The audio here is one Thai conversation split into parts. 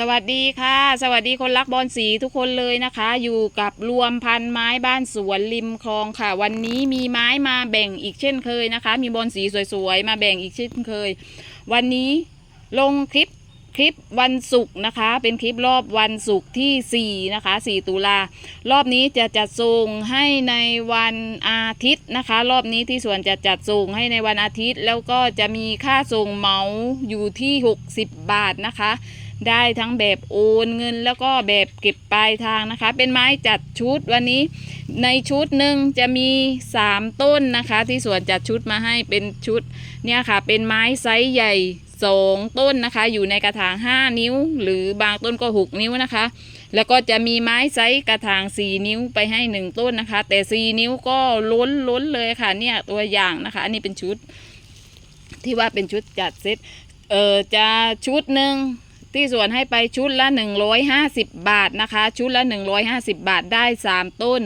สวัสดีค่ะ สวัสดีคนรักบอลสีทุกคนเลยนะคะ อยู่กับรวมพันไม้บ้านสวนริมคลองค่ะ วันนี้มีไม้มาแบ่งอีกเช่นเคยนะคะ มีบอลสีสวยๆ มาแบ่งอีกเช่นเคย วันนี้ลงคลิปคลิปวันศุกร์นะคะ เป็นคลิปรอบวันศุกร์ที่ 4 นะคะ 4 ตุลารอบนี้จะจัดส่งให้ในวันอาทิตย์นะคะ รอบนี้ที่สวนจะจัดส่งให้ในวันอาทิตย์ แล้วก็จะมีค่าส่งเหมาอยู่ที่ 60 บาทนะคะ ได้ทั้งแบบโอนเงิน แล้วก็แบบเก็บปลายทางนะคะ เป็นไม้จัดชุดวันนี้ ในชุดหนึ่งจะมี 3 ต้นนะคะ ที่สวนจัดชุดมาให้เป็นชุดเนี่ยค่ะ เป็นไม้ไซส์ใหญ่ 2 ต้นนะคะ อยู่ในกระถาง 5 นิ้ว หรือบางต้นก็ 6 นิ้วนะคะ แล้วก็จะมีไม้ไซส์กระถาง 4 นิ้วไปให้ 1 ต้นนะคะ แต่ 4 นิ้วก็ล้นล้นเลยค่ะเนี่ยตัวอย่างนะคะ อันนี้เป็นชุด ที่ว่าเป็นชุดจัดเซตเออจะชุดหนึ่ง ที่สวนให้ไปชุดละ 150 บาทนะคะ ชุดละ 150 บาทได้ 3 ต้น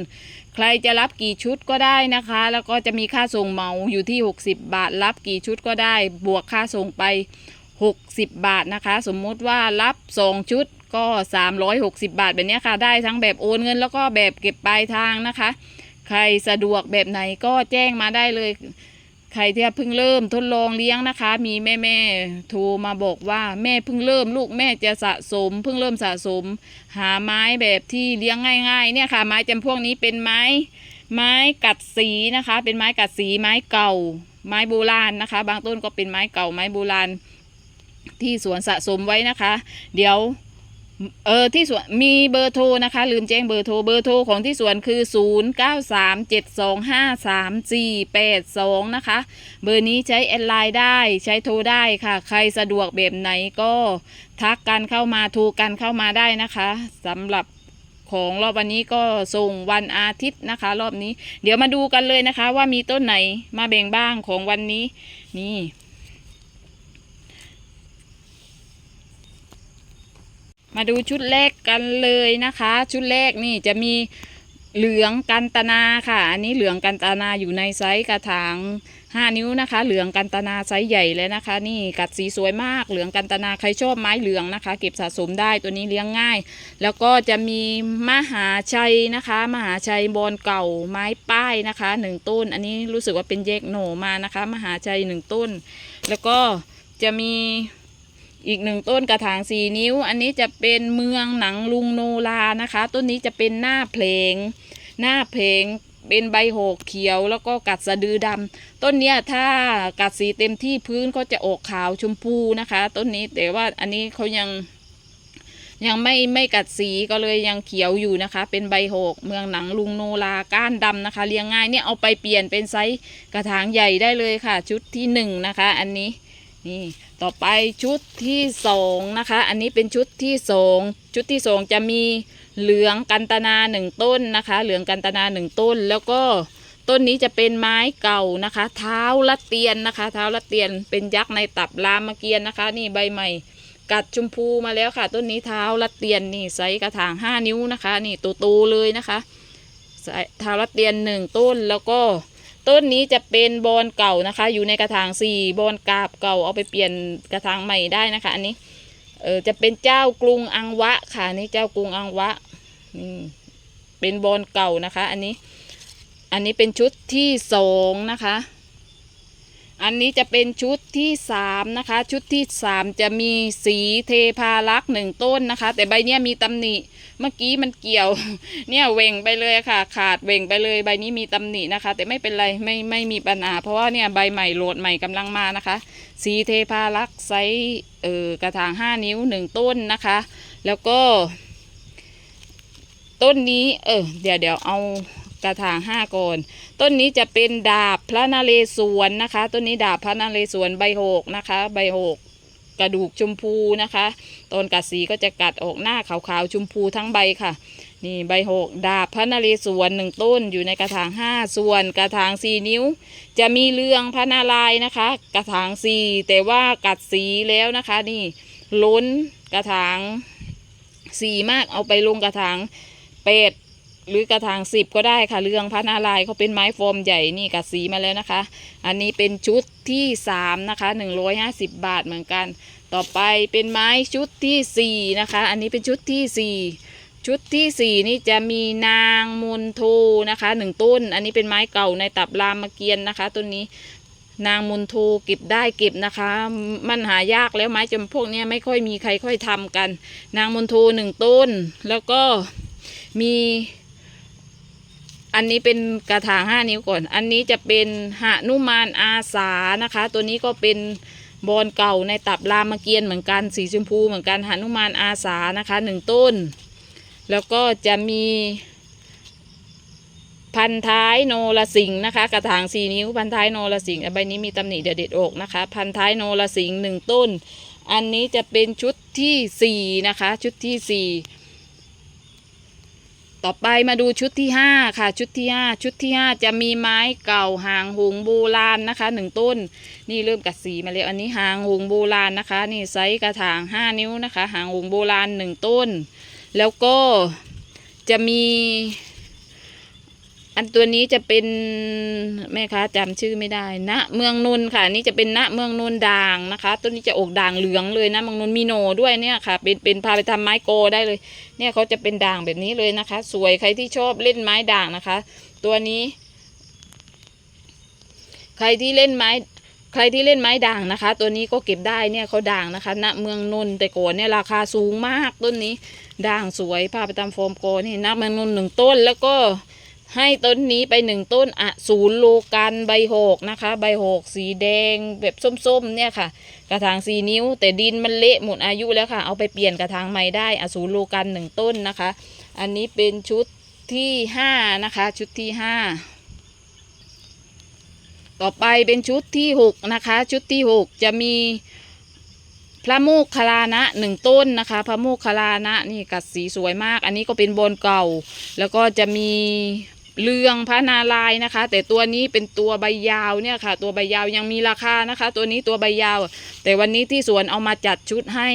ใครจะรับกี่ชุดก็ได้นะคะ แล้วก็จะมีค่าส่งเหมาอยู่ที่ 60 บาท รับกี่ชุดก็ได้ บวกค่าส่งไป 60 บาทนะคะ สมมุติว่ารับ 2 ชุดก็ 360 บาทแบบนี้ค่ะ ได้ทั้งแบบโอนเงิน แล้วก็แบบเก็บปลายทางนะคะ ใครสะดวกแบบไหนก็แจ้งมาได้เลย ใครที่เพิ่งเริ่มทดลองเลี้ยงนะคะ มีแม่แม่โทรมาบอกว่าแม่เพิ่งเริ่มลูกแม่จะสะสม เพิ่งเริ่มสะสม หาไม้แบบที่เลี้ยงง่าย ๆ เนี่ยค่ะ ไม้จำพวกนี้เป็นไม้ไม้กัดสีนะคะ เป็นไม้กัดสีไม้เก่า ไม้โบราณนะคะ บางต้นก็เป็นไม้เก่าไม้โบราณที่สวนสะสมไว้นะคะ เดี๋ยว เออที่สวนมีเบอร์โทรนะคะ ลืมแจ้งเบอร์โทรเบอร์โทรของที่สวนคือ 0 9 3 7 2 5 3 4 8 2 นะคะ เบอร์นี้ใช้แอดไลน์ได้ใช้โทรได้ค่ะ ใครสะดวกแบบไหนก็ทักกันเข้ามาโทรกันเข้ามาได้นะคะสำหรับของรอบวันนี้ก็ส่งวันอาทิตย์นะคะ รอบนี้ เดี๋ยวมาดูกันเลยนะคะ ว่ามีต้นไหนมาแบ่งบ้างของวันนี้นี่ มาดูชุดแรกกันเลยนะคะ ชุดแรกนี่จะมีเหลืองกันตนาค่ะ อันนี้เหลืองกันตนาอยู่ในไซส์กระถาง5 นิ้วนะคะ เหลืองกันตนาไซส์ใหญ่เลยนะคะ นี่กัดสีสวยมาก เหลืองกันตนาใครชอบไม้เหลืองนะคะ เก็บสะสมได้ตัวนี้เลี้ยงง่าย แล้วก็จะมีมหาชัยนะคะ มหาชัยบอนเก่าไม้ป้ายนะคะหนึ่งต้น อันนี้รู้สึกว่าเป็นแยกโหนมานะคะ มหาชัยหนึ่งต้น แล้วก็จะมี อีกหนึ่งต้นกระถางสี่นิ้ว อันนี้จะเป็นเมืองหนังลุงโนรานะคะ ต้นนี้จะเป็นหน้าเพลง หน้าเพลงเป็นใบโหกเขียวแล้วก็กัดสะดือดำต้นเนี้ยถ้ากัดสีเต็มที่พื้นก็จะออกขาวชมพูนะคะ ต้นนี้แต่ว่าอันนี้เขายังยังไม่ไม่กัดสีก็เลยยังเขียวอยู่นะคะ เป็นใบโหกเมืองหนังลุงโนราก้านดำนะคะ เลี้ยงง่ายเนี่ยเอาไปเปลี่ยนเป็นไซส์กระถางใหญ่ได้เลยค่ะ ชุดที่หนึ่งนะคะ อันนี้นี่ ต่อไปชุดที่สองนะคะ อันนี้เป็นชุดที่สองชุดที่สองจะมีเหลืองกันตนาหนึ่งต้นนะคะ เหลืองกันตนาหนึ่งต้น แล้วก็ต้นนี้จะเป็นไม้เก่านะคะ เท้าละเตียนนะคะ เท้าละเตียนเป็นยักษ์ในตับรามเกียรติ์นะคะ นี่ใบใหม่ กัดชมพูมาแล้วค่ะ ต้นนี้เท้าละเตียนนี่ไซส์กระถางห้านิ้วนะคะ นี่โตๆเลยนะคะเท้าละเตียนหนึ่งต้นแล้วก็ ต้นนี้จะเป็นบอนเก่านะคะ อยู่ในกระถางสี่บอนกาบเก่าเอาไปเปลี่ยนกระถางใหม่ได้นะคะ อันนี้เออจะเป็นเจ้ากรุงอังวะค่ะนี่เจ้ากรุงอังวะนี่เป็นบอนเก่านะคะ อันนี้ อันนี้เป็นชุดที่สองนะคะ อันนี้จะเป็นชุดที่สามนะคะ ชุดที่สามจะมีสีเทพารักษ์หนึ่งต้นนะคะ แต่ใบเนี้ยมีตำหนิ เมื่อกี้มันเกี่ยว เนี่ยเวงไปเลยค่ะ ขาดเวงไปเลยใบนี้มีตำหนินะคะ แต่ไม่เป็นไรไม่ไม่มีปัญหา เพราะว่าเนี่ยใบใหม่โหลดใหม่กำลังมานะคะ สีเทพารักษ์ไซส์เอ่อกระถางห้านิ้วหนึ่งต้นนะคะ แล้วก็ ต้นนี้ เออเดี๋ยวเดี๋ยวเอากระถางห้าก่อนต้นนี้จะเป็นดาบพระนเรศวรนะคะ ต้นนี้ดาบพระนเรศวรใบหกนะคะ ใบหก กระดูกชมพูนะคะต้นกัดสีก็จะกัดออกหน้าขาวๆชมพูทั้งใบค่ะ นี่ใบหกดาบพระนเรศวรหนึ่งต้นอยู่ในกระถางห้าส่วนกระถางสี่นิ้ว จะมีเรืองพระนารายณ์นะคะ กระถางสี่แต่ว่ากัดสีแล้วนะคะ นี่ล้นกระถางสี่มากเอาไปลงกระถางเป็ด หรือกระถางสิบก็ได้ค่ะเรื่องพระนารายณ์เขาเป็นไม้ฟอร์มใหญ่นี่กัดสีมาแล้วนะคะ อันนี้เป็นชุดที่สามนะคะหนึ่งร้อยห้าสิบบาทเหมือนกัน ต่อไปเป็นไม้ชุดที่สี่นะคะ อันนี้เป็นชุดที่สี่ชุดที่สี่นี่จะมีนางมนโทนะคะหนึ่งต้น อันนี้เป็นไม้เก่าในตับรามเกียรติ์นะคะต้นนี้นางมุนโทเก็บได้เก็บนะคะ มันหายากแล้วไม้จำพวกนี้ไม่ค่อยมีใครค่อยทำกัน นางมุนโทหนึ่งต้น แล้วก็มี อันนี้เป็นกระถางห้านิ้วก่อน อันนี้จะเป็นหานุมานอาสานะคะ ตัวนี้ก็เป็นบอนเก่าในตับรามเกียรติ์เหมือนกันสีชมพูเหมือนกันหานุมานอาสานะคะหนึ่งต้น แล้วก็จะมี พันท้ายโนรสิงห์นะคะ กระถางสี่นิ้วพันท้ายโนรสิงห์ใบนี้มีตำหนิเดี๋ยวเด็ดอกนะคะ พันท้ายโนรสิงห์หนึ่งต้น อันนี้จะเป็นชุดที่สี่นะคะ ชุดที่สี่ ต่อไปมาดูชุดที่ห้าค่ะ ชุดที่ห้าชุดที่ห้าจะมีไม้เก่าหางหงโบราณนะคะหนึ่งต้น นี่เริ่มกัดสีมาแล้วอันนี้หางหงโบราณนะคะ นี่ไซส์กระถางห้านิ้วนะคะ หางหงโบราณหนึ่งต้น แล้วก็จะมี อันตัวนี้จะเป็นแม่ค้าจำชื่อไม่ได้ณเมืองนนท์ค่ะนี่จะเป็นณเมืองนนท์ด่างนะคะ ต้นนี้จะอกด่างเหลืองเลยนะเมืองนนท์มีโนด้วยเนี่ยค่ะ เป็นเป็นพาไปทำไม้โกได้เลย เนี่ยเขาจะเป็นด่างแบบนี้เลยนะคะ สวยใครที่ชอบเล่นไม้ด่างนะคะ ตัวนี้ ใครที่เล่นไม้ใครที่เล่นไม้ด่างนะคะ ตัวนี้ก็เก็บได้เนี่ยเขาด่างนะคะณเมืองนนท์แต่ก่อนเนี่ยราคาสูงมากต้นนี้ด่างสวยพาไปตามโฟมโกนี่ณเมืองนนท์หนึ่งต้นแล้วก็ ให้ต้นนี้ไปหนึ่งต้นอะศูนย์โลกันใบหกนะคะ ใบหกสีแดงแบบส้มๆ เนี่ยค่ะ กระถางสีนิ้ว แต่ดินมันเละหมดอายุแล้วค่ะ เอาไปเปลี่ยนกระถางใหม่ได้อะศูนย์โลกันหนึ่งต้นนะคะ อันนี้เป็นชุดที่ห้านะคะ ชุดที่ห้าต่อไปเป็นชุดที่หกนะคะ ชุดที่หกจะมีพระโมกขลานะหนึ่งต้นนะคะ พระโมกขลานะนี่กัดสีสวยมาก อันนี้ก็เป็นบนเก่า แล้วก็จะมี เรืองพระนารายนะคะ แต่ตัวนี้เป็นตัวใบยาวเนี่ยค่ะ ตัวใบยาวยังมีราคานะคะ ตัวนี้ตัวใบยาว แต่วันนี้ที่สวนเอามาจัดชุดให้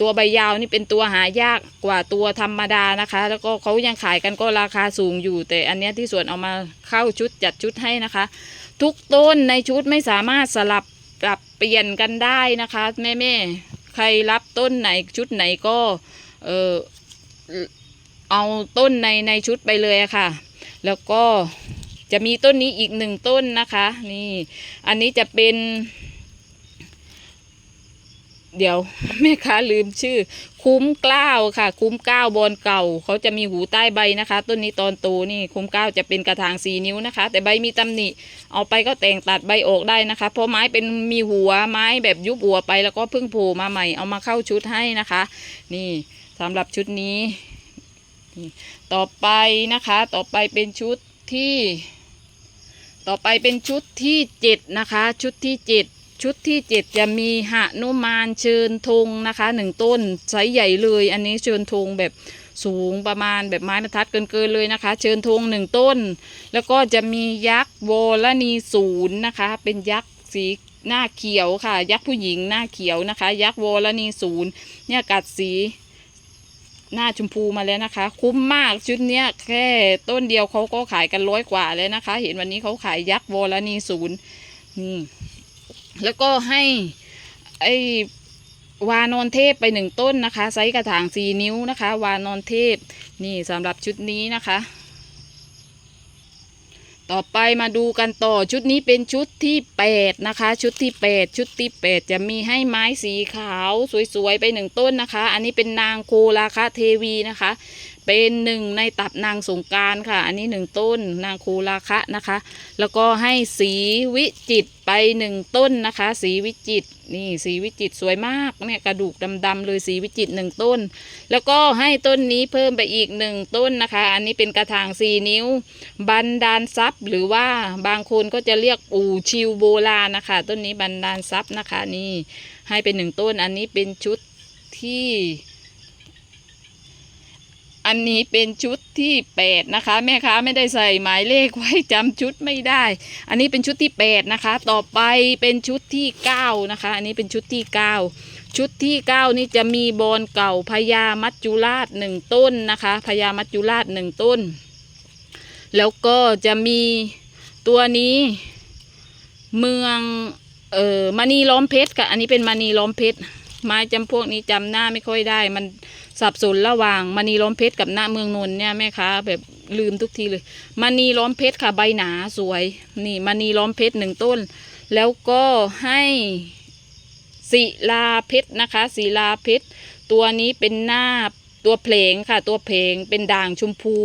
ตัวใบยาวนี่เป็นตัวหายากกว่าตัวธรรมดานะคะ แล้วก็เขายังขายกันก็ราคาสูงอยู่ แต่อันเนี้ยที่สวนเอามาเข้าชุดจัดชุดให้นะคะ ทุกต้นในชุดไม่สามารถสลับปรับเปลี่ยนกันได้นะคะแม่แม่ใครรับต้นไหนชุดไหนก็เออ เอาต้นในในชุดไปเลยอะค่ะ แล้วก็จะมีต้นนี้อีกหนึ่งต้นนะคะ นี่ อันนี้จะเป็น เดี๋ยวแม่ค้าลืมชื่อ คุ้มกล้าวค่ะ คุ้มกล้าวบอนเก่า เขาจะมีหูใต้ใบนะคะ ต้นนี้ตอนโตนี่คุ้มกล้าวจะเป็นกระถางสีนิ้วนะคะ แต่ใบมีตำหนิเอาไปก็แต่งตัดใบออกได้นะคะ เพราะไม้เป็นมีหัวไม้แบบยุบหัวไปแล้วก็เพิ่งโผล่มาใหม่เอามาเข้าชุดให้นะคะ นี่สำหรับชุดนี้ นี่ต่อไปนะคะต่อไปเป็นชุดที่ ต่อไปเป็นชุดที่เจ็ดนะคะ ชุดที่เจ็ดชุดที่เจ็ดจะมีหนุมานเชิญธงนะคะหนึ่งต้นไซส์ใหญ่เลย อันนี้เชิญธงแบบสูงประมาณแบบไม้บรรทัดเกินๆเลยนะคะ เชิญธงหนึ่งต้น แล้วก็จะมียักษ์โวลนีศูนย์นะคะ เป็นยักษ์สีหน้าเขียวค่ะ ยักษ์ผู้หญิงหน้าเขียวนะคะ ยักษ์โวลนีศูนย์เนี่ยกัดสี หน้าชมพูมาแล้วนะคะ คุ้มมากชุดเนี้ยแค่ต้นเดียวเขาก็ขายกันร้อยกว่าแล้วนะคะ เห็นวันนี้เขาขายยักษ์วอลนีศูนย์นี่แล้วก็ให้ไอวานอนเทพไปหนึ่งต้นนะคะไซส์กระถางสี่นิ้วนะคะ วานอนเทพนี่สำหรับชุดนี้นะคะ ต่อไปมาดูกันต่อชุดนี้เป็นชุดที่แปดนะคะ ชุดที่แปดชุดที่แปดจะมีให้ไม้สีขาวสวยๆไปหนึ่งต้นนะคะ อันนี้เป็นนางโคราคาเทวีนะคะ เป็นหนึ่งในตับนางสงการค่ะ อันนี้หนึ่งต้นนางคูราคะนะคะ แล้วก็ให้สีวิจิตไปหนึ่งต้นนะคะ สีวิจิตนี่สีวิจิตสวยมากเนี่ยกระดูกดำๆเลยสีวิจิตหนึ่งต้น แล้วก็ให้ต้นนี้เพิ่มไปอีกหนึ่งต้นนะคะ อันนี้เป็นกระถางสี่นิ้ว บันดาลทรัพย์หรือว่าบางคนก็จะเรียกอู่ชิวโบราณนะคะ ต้นนี้บันดาลทรัพย์นะคะนี่ให้เป็นหนึ่งต้นอันนี้เป็นชุดที่ อันนี้เป็นชุดที่แปดนะคะ แม่ค้าไม่ได้ใส่หมายเลขไว้จำชุดไม่ได้ อันนี้เป็นชุดที่แปดนะคะ ต่อไปเป็นชุดที่เก้านะคะ อันนี้เป็นชุดที่เก้าชุดที่เก้านี่จะมีบอนเก่าพญามัจจุราชหนึ่งต้นนะคะพญามัจจุราชหนึ่งต้น แล้วก็จะมีตัวนี้เมืองเออมณีล้อมเพชรค่ะอันนี้เป็นมณีล้อมเพชรไม้จำพวกนี้จำหน้าไม่ค่อยได้มัน สับสนระหว่างมณีล้อมเพชรกับหน้าเมืองนนท์เนี่ยแม่ค้าแบบลืมทุกทีเลยมณีล้อมเพชรค่ะใบหนาสวย นี่มณีล้อมเพชรหนึ่งต้น แล้วก็ให้ศิลาเพชรนะคะศิลาเพชรตัวนี้เป็นหน้าตัวเพลงค่ะ ตัวเพลงเป็นด่างชมพู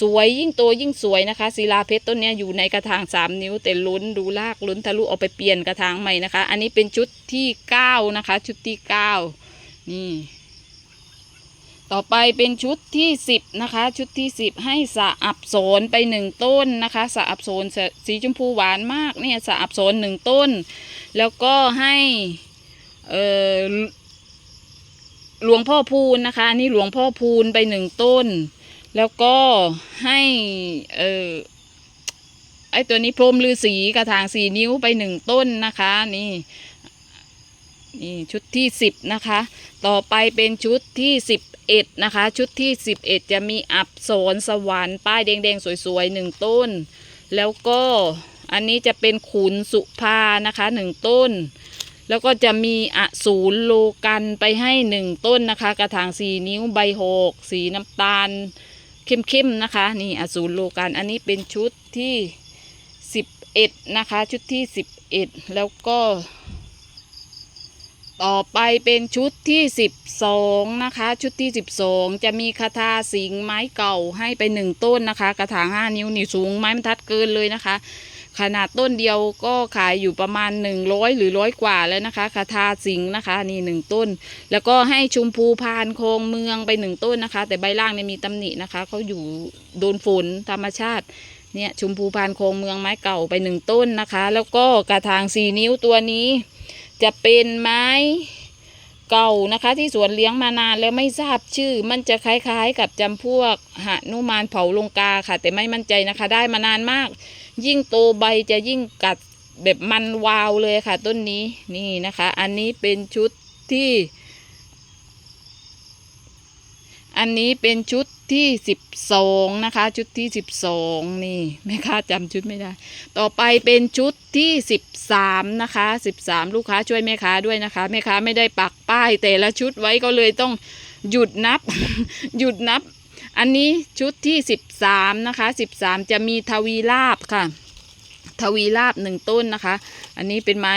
สวยยิ่งโตยิ่งสวยนะคะศิลาเพชรต้นนี้อยู่ในกระถางสามนิ้ว แต่ล้นดูลากล้นทะลุเอาไปเปลี่ยนกระถางใหม่นะคะ อันนี้เป็นชุดที่เก้านะคะ ชุดที่เก้านี่ ต่อไปเป็นชุดที่สิบนะคะ ชุดที่สิบให้สะอับโสนไปหนึ่งต้นนะคะสะอับโสนสีชมพูหวานมากเนี่ยสะอับโสนหนึ่งต้น แล้วก็ให้เอ่อหลวงพ่อพูนนะคะอันนี้หลวงพ่อพูนไปหนึ่งต้น แล้วก็ให้เออไอตัวนี้พรหมฤาษีกระถางสี่นิ้วไปหนึ่งต้นนะคะนี่นี่ชุดที่สิบนะคะ ต่อไปเป็นชุดที่สิบ เอ็ดนะคะ ชุดที่สิบเอ็ดจะมีอับสนสวรรค์ป้ายแดงๆ สวยๆหนึ่งต้น แล้วก็อันนี้จะเป็นขุนสุภานะคะหนึ่งต้น แล้วก็จะมีอสูรโลกันไปให้หนึ่งต้นนะคะ กระถางสี่นิ้วใบหกสีน้ำตาลเข้มๆนะคะ นี่อสูรโลกันอันนี้เป็นชุดที่สิบเอ็ดนะคะ ชุดที่สิบเอ็ดแล้วก็ ต่อไปเป็นชุดที่สิบสองนะคะ ชุดที่สิบสองจะมีคาถาสิงไม้เก่าให้ไปหนึ่งต้นนะคะ กระถางห้านิ้วนี่สูงไม้บรรทัดเกินเลยนะคะ ขนาดต้นเดียวก็ขายอยู่ประมาณหนึ่งร้อยหรือร้อยกว่าแล้วนะคะคาถาสิงนะคะนี่หนึ่งต้น แล้วก็ให้ชุมพูพานโคงเมืองไปหนึ่งต้นนะคะ แต่ใบล่างเนี่ยมีตำหนินะคะเขาอยู่โดนฝนธรรมชาติเนี่ยชุมพูพานโคงเมืองไม้เก่าไปหนึ่งต้นนะคะ แล้วก็กระถางสี่นิ้วตัวนี้ จะเป็นไม้เก่านะคะที่สวนเลี้ยงมานานแล้วไม่ทราบชื่อ มันจะคล้ายๆ กับจำพวกหนุมานเผาลงกาค่ะ แต่ไม่มั่นใจนะคะ ได้มานานมาก ยิ่งโตใบจะยิ่งกัดแบบมันวาวเลยค่ะ ต้นนี้นี่นะคะ อันนี้เป็นชุดที่ อันนี้เป็นชุด ที่สิบสองนะคะ ชุดที่สิบสองนี่แม่ค้าจำชุดไม่ได้ ต่อไปเป็นชุดที่สิบสามนะคะสิบสามลูกค้าช่วยแม่ค้าด้วยนะคะแม่ค้าไม่ได้ปักป้าย แต่ละชุดไว้ก็เลยต้องหยุดนับ หยุดนับ อันนี้ชุดที่สิบสามนะคะสิบสามจะมีทวีลาบค่ะ ทวีลาบหนึ่งต้นนะคะ อันนี้เป็นไม้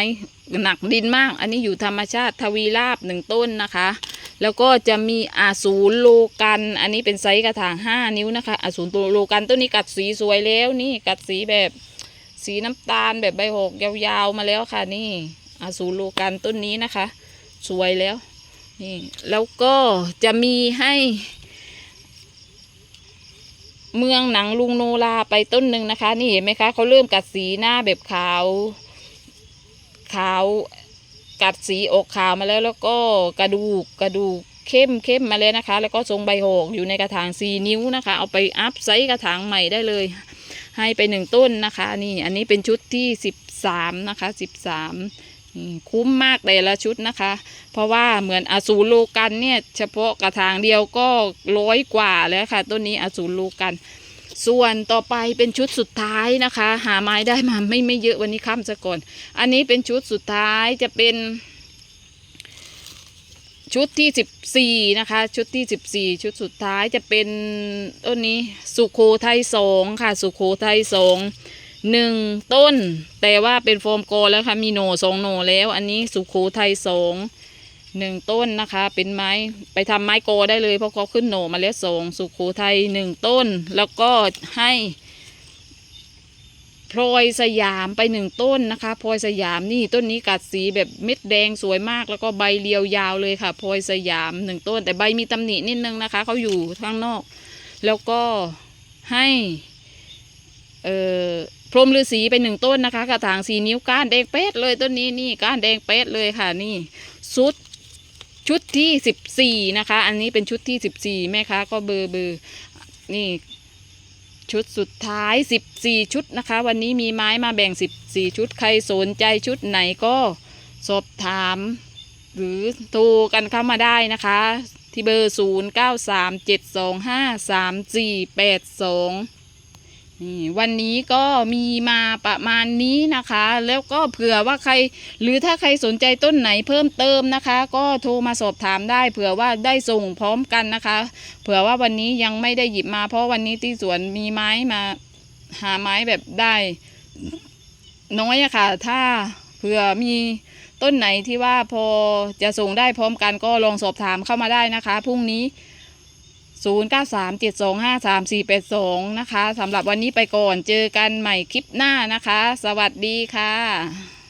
หนักดินมาก อันนี้อยู่ธรรมชาติทวีลาบหนึ่งต้นนะคะ แล้วก็จะมีอาสูรโลกัน อันนี้เป็นไซส์กระถางห้านิ้วนะคะอาสูรโลกันต้นนี้กัดสีสวยแล้วนี่กัดสีแบบสีน้ำตาลแบบใบหกยาวๆมาแล้วค่ะนี่อาสูรโลกันต้นนี้นะคะ สวยแล้วนี่แล้วก็จะมีให้ เมืองหนังลุงโนราไปต้นหนึ่งนะคะ นี่เห็นไหมคะเขาเริ่มกัดสีหน้าแบบขาวขาว กัดสีออกขาวมาแล้วแล้วก็กระดูกกระดูกเข้มเข้มมาแล้วนะคะ แล้วก็ทรงใบโหกอยู่ในกระถางสี่นิ้วนะคะ เอาไปอัพไซส์กระถางใหม่ได้เลย ให้ไปหนึ่งต้นนะคะ นี่อันนี้เป็นชุดที่สิบสามนะคะสิบสามคุ้มมากแต่ละชุดนะคะ เพราะว่าเหมือนอสูรโลกันเนี่ย เฉพาะกระถางเดียวก็ร้อยกว่าแล้วค่ะต้นนี้อสูรโลกัน ส่วนต่อไปเป็นชุดสุดท้ายนะคะ หาไม้ได้มาไม่ไม่เยอะวันนี้ค่ำซะก่อน อันนี้เป็นชุดสุดท้ายจะเป็นชุดที่สิบสี่นะคะ ชุดที่สิบสี่ชุดสุดท้ายจะเป็นต้นนี้สุโขทัยสองค่ะ สุโขทัยสองหนึ่งต้น แต่ว่าเป็นโฟมโกแล้วค่ะมีโหนสองโหนแล้ว อันนี้สุโขทัยสอง หนึ่งต้นนะคะ เป็นไม้ไปทำไม้โกได้เลยเพราะเขาขึ้นโหนมาแล้วสองสุขโขทัยหนึ่งต้น แล้วก็ให้พลอยสยามไปหนึ่งต้นนะคะพลอยสยามนี่ต้นนี้กัดสีแบบเม็ดแดงสวยมาก แล้วก็ใบเรียวยาวเลยค่ะพลอยสยามหนึ่งต้น แต่ใบมีตำหนินิดนึงนะคะเขาอยู่ข้างนอก แล้วก็ให้เอ่อพรหมฤาษีไปหนึ่งต้นนะคะ กระถางสีนิ้วก้านแดงเป๊ดเลยต้นนี้นี่ก้านแดงเป๊ดเลยค่ะนี่ชุด ชุดที่สิบสี่นะคะ อันนี้เป็นชุดที่สิบสี่แม่ค้าก็เบอร์เบอร์นี่ชุดสุดท้ายสิบสี่ชุดนะคะ วันนี้มีไม้มาแบ่งสิบสี่ชุดใครสนใจชุดไหนก็สอบถาม หรือโทรกันเข้ามาได้นะคะ ที่เบอร์ศู นี่วันนี้ก็มีมาประมาณนี้นะคะ แล้วก็เผื่อว่าใคร หรือถ้าใครสนใจต้นไหนเพิ่มเติมนะคะ ก็โทรมาสอบถามได้ เผื่อว่าได้ส่งพร้อมกันนะคะ เผื่อว่าวันนี้ยังไม่ได้หยิบมา เพราะวันนี้ที่สวนมีไม้มาหาไม้แบบได้ น้อยอะค่ะ ถ้าเผื่อมีต้นไหนที่ว่าพอจะส่งได้พร้อมกันก็ลองสอบถามเข้ามาได้นะคะพรุ่งนี้ 0 9 3 7 2 5 3 4 8 2 นะคะสำหรับวันนี้ไปก่อนเจอกันใหม่คลิปหน้านะคะ สวัสดีค่ะ